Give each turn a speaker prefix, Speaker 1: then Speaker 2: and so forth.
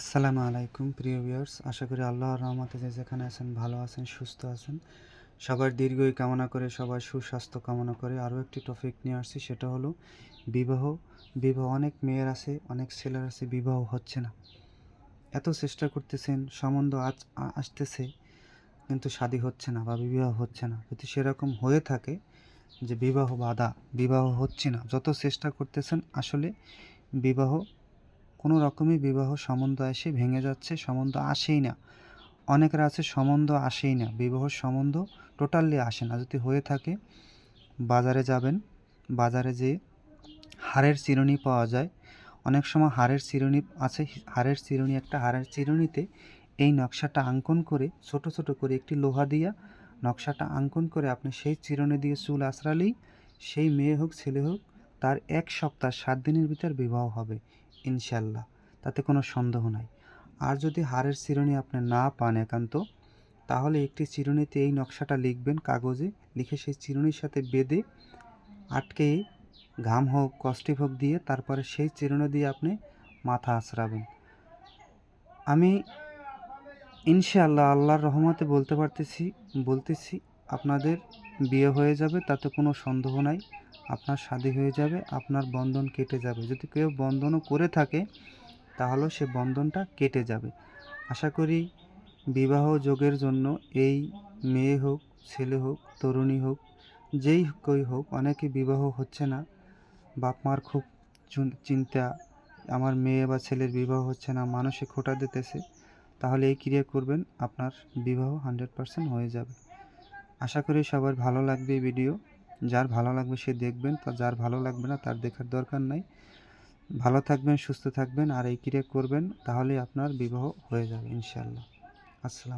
Speaker 1: আসসালামু আলাইকুম, প্রিয় ভিউয়ার্স। আশা করি আল্লাহর রহমতে যে যেখানে আছেন, ভালো আছেন, সুস্থ আছেন। সবার দীর্ঘই কামনা করে, সবার সুস্বাস্থ্য কামনা করে আরও একটি টপিক নিয়ে আসছি, সেটা হলো বিবাহ। বিবাহ, অনেক মেয়ের আছে, অনেক ছেলের আছে, বিবাহ হচ্ছে না। এত চেষ্টা করতেছেন, সম্বন্ধ আজ আসতেছে, কিন্তু শাদী হচ্ছে না বা বিবাহ হচ্ছে না। যদি সেরকম হয়ে থাকে যে বিবাহ বাধা, বিবাহ হচ্ছে না, যত চেষ্টা করতেছেন, আসলে বিবাহ কোনো রকমই বিবাহ সম্বন্ধ এসে ভেঙে যাচ্ছে, সম্বন্ধ আসেই না। অনেকের আছে সম্বন্ধ আসেই না, বিবাহ সম্বন্ধ টোটালি আসে না। যদি হয়ে থাকে, বাজারে যাবেন, বাজারে যে হাড়ের চিরুনি পাওয়া যায়। অনেক সময় হাড়ের চিরুনি আছে, হাড়ের চিরুনি, একটা হাড়ের চিরুনিতে এই নকশাটা অঙ্কন করে, ছোট ছোট করে একটি লোহা দিয়া নকশাটা আঙ্কন করে আপনি সেই চিরুনি দিয়ে চুল আঁচড়ালেই, সেই মেয়ে হোক, ছেলে হোক তার এক সপ্তাহ সাত দিনের ভিতর বিবাহ হবে ইনশাল্লাহ তাতে কোনো সন্দেহ নাই। আর যদি হাড়ের চিরুনি আপনি না পান একান্ত, তাহলে একটি চিরুনিতে এই নকশাটা লিখবেন কাগজে, লিখে সেই চিরুনির সাথে বেঁধে আটকে ঘাম হোক কষ্টিক হোক দিয়ে তারপরে সেই চিরুনি দিয়ে আপনি মাথা আঁচড়াবেন আমি ইনশাআল্লাহ আল্লাহর রহমতে বলতে পারতেছি, বলতেছি আপনাদের বিয়ে হয়ে যাবে, তাতে কোনো সন্দেহ নাই। আপনার শাদী হয়ে যাবে, আপনার বন্ধন কেটে যাবে। যদি কেউ বন্ধনও করে থাকে, তাহলেও সে বন্ধনটা কেটে যাবে। আশা করি বিবাহ যোগের জন্য এই মেয়ে হোক, ছেলে হোক, তরুণী হোক, যেই কই হোক, অনেকে বিবাহ হচ্ছে না। বাপ মার খুব চিন্তা, আমার মেয়ে বা ছেলের বিবাহ হচ্ছে না, মানসিক খোটা দিতেছে। তাহলে এই ক্রিয়া করবেন, আপনার বিবাহ হান্ড্রেড পারসেন্ট হয়ে যাবে। আশা করি সবার ভালো লাগবে এই ভিডিও যার ভালো লাগবে সে দেখবেন, তো যার ভালো লাগবে না, তার দেখার দরকার নাই। ভালো থাকবেন, সুস্থ থাকবেন, আর এই ক্রিয়া করবেন তাহলে আপনার বিবাহ হয়ে যাবে ইনশাল্লাহ আসসালাম